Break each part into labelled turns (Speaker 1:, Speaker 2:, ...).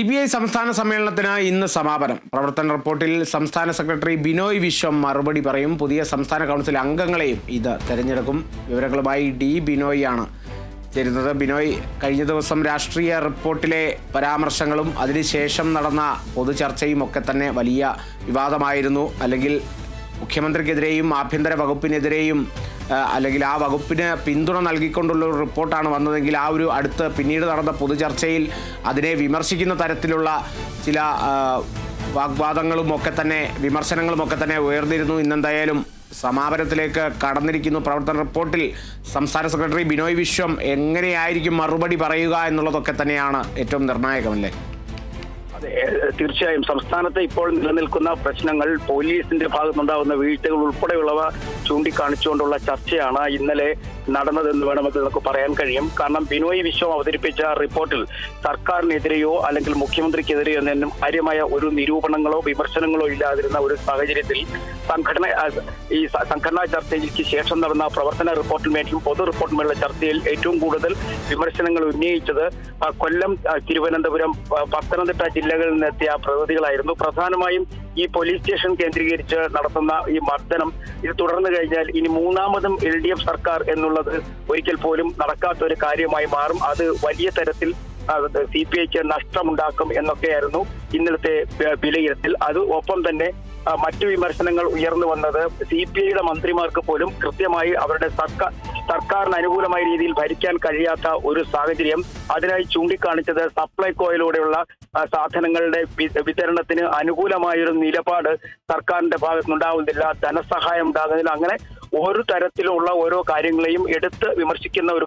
Speaker 1: C B I സംസ്ഥാന സമ്മേളനത്തിന് ഇന്ന് സമാപനം. പ്രവർത്തന റിപ്പോർട്ടിൽ സംസ്ഥാന സെക്രട്ടറി ബിനോയ് വിശ്വം മറുപടി പറയും. പുതിയ സംസ്ഥാന കൗൺസിൽ അംഗങ്ങളെയും ഇത് തെരഞ്ഞെടുക്കും. വിവരങ്ങളുമായി ഡി ബിനോയ് ആണ് ചേരുന്നത്. ബിനോയ് കഴിഞ്ഞ ദിവസം രാഷ്ട്രീയ റിപ്പോർട്ടിലെ പരാമർശങ്ങളും അതിനുശേഷം നടന്ന പൊതുചർച്ചയും ഒക്കെ തന്നെ വലിയ വിവാദമായിരുന്നു. അല്ലെങ്കിൽ മുഖ്യമന്ത്രിക്കെതിരെയും ആഭ്യന്തര വകുപ്പിനെതിരെയും അല്ലെങ്കിൽ ആ വകുപ്പിന് പിന്തുണ നൽകിക്കൊണ്ടുള്ള ഒരു റിപ്പോർട്ടാണ് വന്നതെങ്കിൽ ആ ഒരു അടുത്ത് പിന്നീട് നടന്ന പൊതുചർച്ചയിൽ അതിനെ വിമർശിക്കുന്ന തരത്തിലുള്ള ചില വാഗ്വാദങ്ങളും ഒക്കെ തന്നെ വിമർശനങ്ങളും ഒക്കെ തന്നെ ഉയർന്നിരുന്നു. ഇന്നെന്തായാലും സമാപനത്തിലേക്ക് കടന്നിരിക്കുന്നു. പ്രവർത്തന റിപ്പോർട്ടിൽ സംസ്ഥാന സെക്രട്ടറി ബിനോയ് വിശ്വം എങ്ങനെയായിരിക്കും മറുപടി പറയുക എന്നുള്ളതൊക്കെ തന്നെയാണ് ഏറ്റവും നിർണായകമല്ലേ?
Speaker 2: തീർച്ചയായും സംസ്ഥാനത്ത് ഇപ്പോൾ നിലനിൽക്കുന്ന പ്രശ്നങ്ങൾ പോലീസിന്റെ ഭാഗത്തുനിന്നുണ്ടാകുന്ന വീഴ്ചകൾ ഉൾപ്പെടെയുള്ളവ ചൂണ്ടിക്കാണിച്ചുകൊണ്ടുള്ള ചർച്ചയാണ് ഇന്നലെ നടന്നതെന്ന് വേണമെങ്കിൽ നമുക്ക് പറയാൻ കഴിയും. കാരണം ബിനോയ് വിശ്വം അവതരിപ്പിച്ച റിപ്പോർട്ടിൽ സർക്കാരിനെതിരെയോ അല്ലെങ്കിൽ മുഖ്യമന്ത്രിക്കെതിരെയോ നിന്നും കാര്യമായ ഒരു നിരൂപണങ്ങളോ വിമർശനങ്ങളോ ഇല്ലാതിരുന്ന ഒരു സാഹചര്യത്തിൽ സംഘടന ഈ സംഘടനാ ചർച്ചയ്ക്ക് ശേഷം നടന്ന പ്രവർത്തന റിപ്പോർട്ടിന്മേലും പൊതു റിപ്പോർട്ടിന്മേലുള്ള ചർച്ചയിൽ ഏറ്റവും കൂടുതൽ വിമർശനങ്ങൾ ഉന്നയിച്ചത് കൊല്ലം തിരുവനന്തപുരം പത്തനംതിട്ട പത്തനംതിട്ട ജില്ലകളിൽ നിന്നെത്തിയ പ്രതിനിധികളായിരുന്നു. പ്രധാനമായും ഈ പോലീസ് സ്റ്റേഷൻ കേന്ദ്രീകരിച്ച് നടത്തുന്ന ഈ മർദ്ദനം ഇത് തുടർന്നു കഴിഞ്ഞാൽ ഇനി മൂന്നാമതും എൽ ഡി എഫ് സർക്കാർ എന്നുള്ളത് ഒരിക്കൽ പോലും നടക്കാത്ത ഒരു കാര്യമായി മാറും. അത് വലിയ തരത്തിൽ സി പി ഐക്ക് നഷ്ടമുണ്ടാക്കും എന്നൊക്കെയായിരുന്നു ഇന്നലത്തെ വിലയിരുത്തൽ. അത് ഒപ്പം തന്നെ മറ്റു വിമർശനങ്ങൾ ഉയർന്നു വന്നത് സി പി ഐയുടെ മന്ത്രിമാർക്ക് പോലും കൃത്യമായി അവരുടെ സർക്കാർ സർക്കാരിന് അനുകൂലമായ രീതിയിൽ ഭരിക്കാൻ കഴിയാത്ത ഒരു സാഹചര്യം അതിനായി ചൂണ്ടിക്കാണിച്ചത് സപ്ലൈകോയിലൂടെയുള്ള സാധനങ്ങളുടെ വിതരണത്തിന് അനുകൂലമായൊരു നിലപാട് സർക്കാരിന്റെ ഭാഗത്തുനിന്നുണ്ടാവുന്നില്ല. ധനസഹായം ഉണ്ടാകുന്നില്ല. അങ്ങനെ ഒരു തരത്തിലുള്ള ഓരോ കാര്യങ്ങളെയും എടുത്ത് വിമർശിക്കുന്ന ഒരു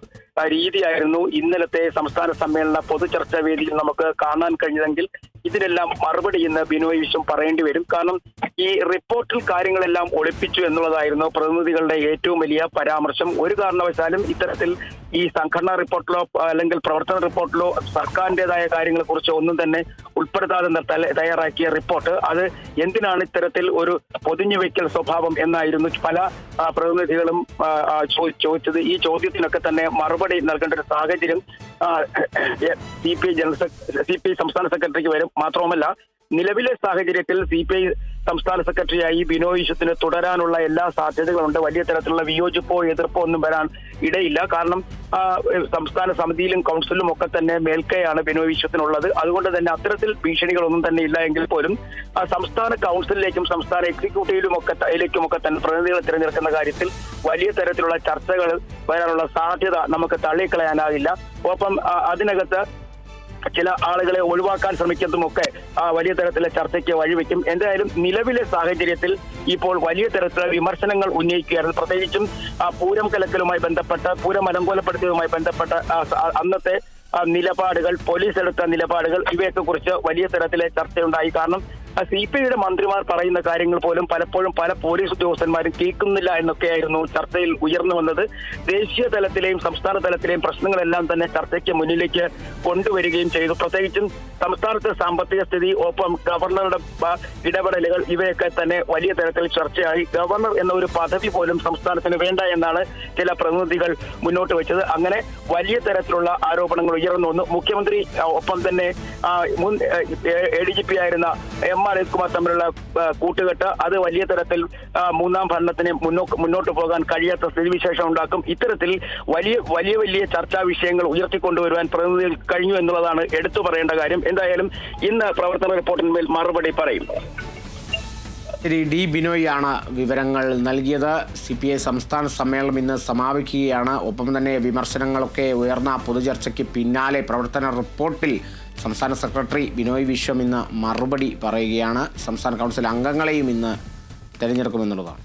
Speaker 2: രീതിയായിരുന്നു ഇന്നലത്തെ സംസ്ഥാന സമ്മേളന പൊതുചർച്ചാ വേദിയിൽ നമുക്ക് കാണാൻ കഴിഞ്ഞതെങ്കിൽ ഇതിനെല്ലാം മറുപടി ഇന്ന് ബിനോയ് വിശ്വം പറയേണ്ടി വരും. കാരണം ഈ റിപ്പോർട്ടിൽ കാര്യങ്ങളെല്ലാം ഒളിപ്പിച്ചു എന്നുള്ളതായിരുന്നു പ്രതിനിധികളുടെ ഏറ്റവും വലിയ പരാമർശം. ഒരു കാരണവശാലും ഇത്തരത്തിൽ ഈ സംഘടനാ റിപ്പോർട്ടിലോ അല്ലെങ്കിൽ പ്രവർത്തന റിപ്പോർട്ടിലോ സർക്കാരിന്റെതായ കാര്യങ്ങളെ കുറിച്ച് ഒന്നും തന്നെ ഉൾപ്പെടുത്താതെ തയ്യാറാക്കിയ റിപ്പോർട്ട്. അത് എന്തിനാണ് ഇത്തരത്തിൽ ഒരു പൊതിഞ്ഞു വെക്കൽ സ്വഭാവം എന്നായിരുന്നു പല പ്രതിനിധികളും ചോദിച്ചത്. ഈ ചോദ്യത്തിനൊക്കെ തന്നെ മറുപടി നൽകേണ്ട ഒരു സാഹചര്യം C P general C P സംസ്ഥാന സെക്രട്ടറിക്ക് വരും. മാത്രവുമല്ല നിലവിലെ സാഹചര്യത്തിൽ സി പി ഐ സംസ്ഥാന സെക്രട്ടറിയായി ബിനോയ് വിശ്വത്തിന് തുടരാനുള്ള എല്ലാ സാധ്യതകളുണ്ട് വലിയ തരത്തിലുള്ള വിയോജിപ്പോ എതിർപ്പോ ഒന്നും വരാൻ ഇടയില്ല. കാരണം സംസ്ഥാന സമിതിയിലും കൗൺസിലും ഒക്കെ തന്നെ മേൽക്കൈയാണ് ബിനോയ് വിശ്വത്തിനുള്ളത് അതുകൊണ്ട് തന്നെ അത്തരത്തിൽ ഭീഷണികളൊന്നും തന്നെ ഇല്ല എങ്കിൽ പോലും സംസ്ഥാന കൗൺസിലിലേക്കും സംസ്ഥാന എക്സിക്യൂട്ടീവിലും ഒക്കെ ഒക്കെ തന്നെ പ്രതിനിധികളെ തിരഞ്ഞെടുക്കുന്ന കാര്യത്തിൽ വലിയ തരത്തിലുള്ള ചർച്ചകൾ വരാനുള്ള സാധ്യത നമുക്ക് തള്ളിക്കളയാനാകില്ല. ഒപ്പം അതിനകത്ത് ചില ആളുകളെ ഒഴിവാക്കാൻ ആ, വലിയ തരത്തിലെ ചർച്ചയ്ക്ക് വഴിവെക്കും. എന്തായാലും നിലവിലെ സാഹചര്യത്തിൽ ഇപ്പോൾ വലിയ തരത്തിലുള്ള വിമർശനങ്ങൾ ഉന്നയിക്കുകയായിരുന്നു. പ്രത്യേകിച്ചും പൂരം കലക്കലുമായി ബന്ധപ്പെട്ട പൂരം അലങ്കോലപ്പെടുത്തിയതുമായി ബന്ധപ്പെട്ട അന്നത്തെ നിലപാടുകൾ പോലീസ് എടുത്ത നിലപാടുകൾ ഇവയൊക്കെ കുറിച്ച് വലിയ തരത്തിലെ ചർച്ചയുണ്ടായി. കാരണം സി പി ഐയുടെ മന്ത്രിമാർ പറയുന്ന കാര്യങ്ങൾ പോലും പലപ്പോഴും പല പോലീസ് ഉദ്യോഗസ്ഥന്മാരും കേൾക്കുന്നില്ല എന്നൊക്കെയായിരുന്നു ചർച്ചയിൽ ഉയർന്നു വന്നത്. ദേശീയ തലത്തിലെയും സംസ്ഥാന തലത്തിലെയും പ്രശ്നങ്ങളെല്ലാം തന്നെ ചർച്ചയ്ക്ക് മുന്നിലേക്ക് കൊണ്ടുവരികയും ചെയ്തു. പ്രത്യേകിച്ചും സംസ്ഥാനത്തെ സാമ്പത്തിക സ്ഥിതി ഒപ്പം ഗവർണറുടെ ഇടപെടലുകൾ ഇവയൊക്കെ തന്നെ വലിയ തരത്തിൽ ചർച്ചയായി. ഗവർണർ എന്ന ഒരു പദവി പോലും സംസ്ഥാനത്തിന് വേണ്ട എന്നാണ് ചില പ്രതിനിധികൾ മുന്നോട്ട് വെച്ചത്. അങ്ങനെ വലിയ തരത്തിലുള്ള ആരോപണങ്ങൾ ഉയർന്നു വന്നു. മുഖ്യമന്ത്രി ഒപ്പം തന്നെ മുൻ എ ഡി ജി പി ആയിരുന്ന എം ആർ എസ്കുമാർ തമ്മിലുള്ള കൂട്ടുകെട്ട് അത് വലിയ തരത്തിൽ മൂന്നാം ഭരണത്തിന് മുന്നോട്ട് പോകാൻ കഴിയാത്ത സ്ഥിതിവിശേഷം ഉണ്ടാക്കും. ഇത്തരത്തിൽ വലിയ വലിയ വലിയ ചർച്ചാ വിഷയങ്ങൾ ഉയർത്തിക്കൊണ്ടുവരുവാൻ പ്രതിനിധികൾ കഴിഞ്ഞു എന്നുള്ളതാണ് എടുത്തു പറയേണ്ട കാര്യം. എന്തായാലും ഇന്ന് പ്രവർത്തന റിപ്പോർട്ടിന്മേൽ മറുപടി പറയും.
Speaker 1: ശരി ഡി ബിനോയ് ആണ് വിവരങ്ങൾ നൽകിയത്. സി പി ഐ സംസ്ഥാന സമ്മേളനം ഇന്ന് സമാപിക്കുകയാണ്. ഒപ്പം തന്നെ വിമർശനങ്ങളൊക്കെ ഉയർന്ന പൊതുചർച്ചയ്ക്ക് പിന്നാലെ പ്രവർത്തന റിപ്പോർട്ടിൽ സംസ്ഥാന സെക്രട്ടറി ബിനോയ് വിശ്വം ഇന്ന് മറുപടി പറയുകയാണ്. സംസ്ഥാന കൗൺസിൽ അംഗങ്ങളെയും ഇന്ന് തിരഞ്ഞെടുക്കുമെന്നുള്ളതാണ്.